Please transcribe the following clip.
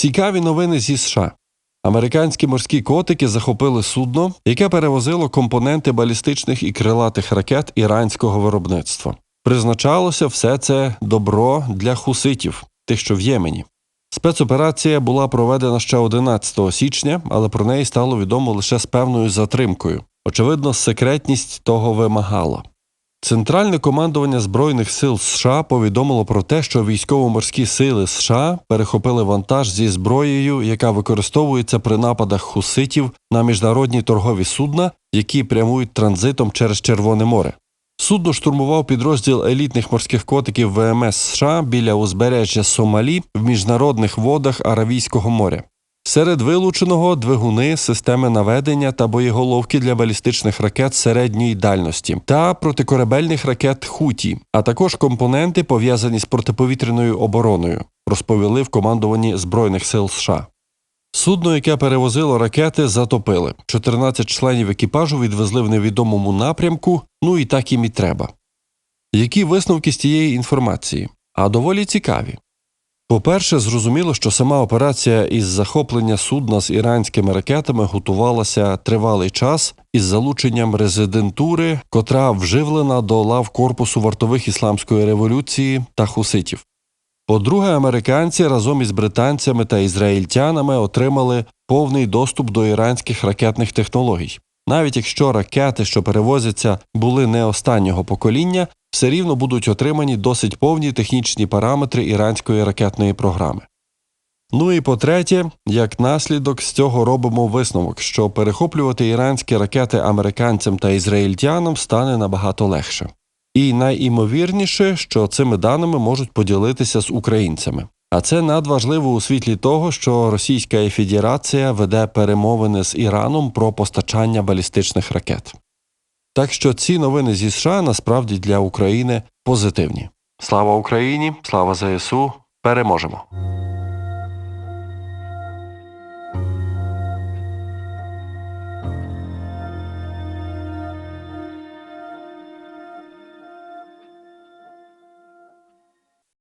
Цікаві новини зі США. Американські морські котики захопили судно, яке перевозило компоненти балістичних і крилатих ракет іранського виробництва. Призначалося все це добро для хуситів, тих, що в Ємені. Спецоперація була проведена ще 11 січня, але про неї стало відомо лише з певною затримкою. Очевидно, секретність того вимагала. Центральне командування Збройних сил США повідомило про те, що військово-морські сили США перехопили вантаж зі зброєю, яка використовується при нападах хуситів на міжнародні торгові судна, які прямують транзитом через Червоне море. Судно штурмував підрозділ елітних морських котиків ВМС США біля узбережжя Сомалі в міжнародних водах Аравійського моря. Серед вилученого двигуни, системи наведення та боєголовки для балістичних ракет середньої дальності та протикорабельних ракет Хуті, а також компоненти, пов'язані з протиповітряною обороною, розповіли в командуванні Збройних сил США. Судно, яке перевозило ракети, затопили. 14 членів екіпажу відвезли в невідомому напрямку, ну і так їм і треба. Які висновки з тієї інформації? А доволі цікаві. По-перше, зрозуміло, що сама операція із захоплення судна з іранськими ракетами готувалася тривалий час із залученням резидентури, котра вживлена до лав корпусу вартових ісламської революції та хуситів. По-друге, американці разом із британцями та ізраїльтянами отримали повний доступ до іранських ракетних технологій. Навіть якщо ракети, що перевозяться, були не останнього покоління, все рівно будуть отримані досить повні технічні параметри іранської ракетної програми. Ну і по-третє, як наслідок з цього робимо висновок, що перехоплювати іранські ракети американцям та ізраїльтянам стане набагато легше. І найімовірніше, що цими даними можуть поділитися з українцями. А це надважливо у світлі того, що Російська Федерація веде перемовини з Іраном про постачання балістичних ракет. Так що ці новини зі США насправді для України позитивні. Слава Україні! Слава ЗСУ! Переможемо!